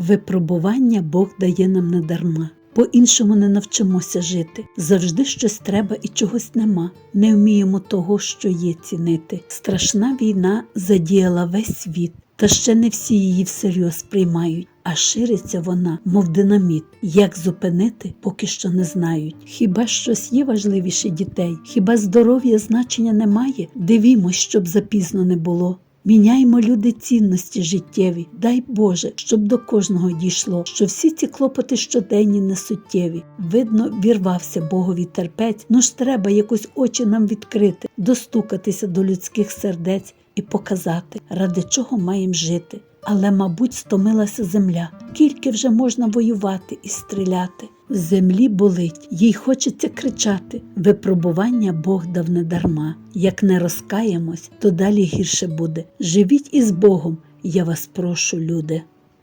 Випробування Бог дає нам не дарма. По-іншому не навчимося жити. Завжди щось треба і чогось нема. Не вміємо того, що є цінити. Страшна війна задіяла весь світ, та ще не всі її всерйоз приймають. А шириться вона, мов динаміт. Як зупинити, поки що не знають. Хіба щось є важливіше дітей? Хіба здоров'я значення не має? Дивімось, щоб запізно не було. Міняймо люди цінності життєві, дай Боже, щоб до кожного дійшло, що всі ці клопоти щоденні несуттєві. Видно, вірвався Богові терпець, ну ж треба якось очі нам відкрити, достукатися до людських сердець і показати, ради чого маємо жити. Але, мабуть, стомилася земля. Скільки вже можна воювати і стріляти? Землі болить, їй хочеться кричати. Випробування Бог дав не дарма. Як не розкаємось, то далі гірше буде. Живіть із Богом, я вас прошу, люди.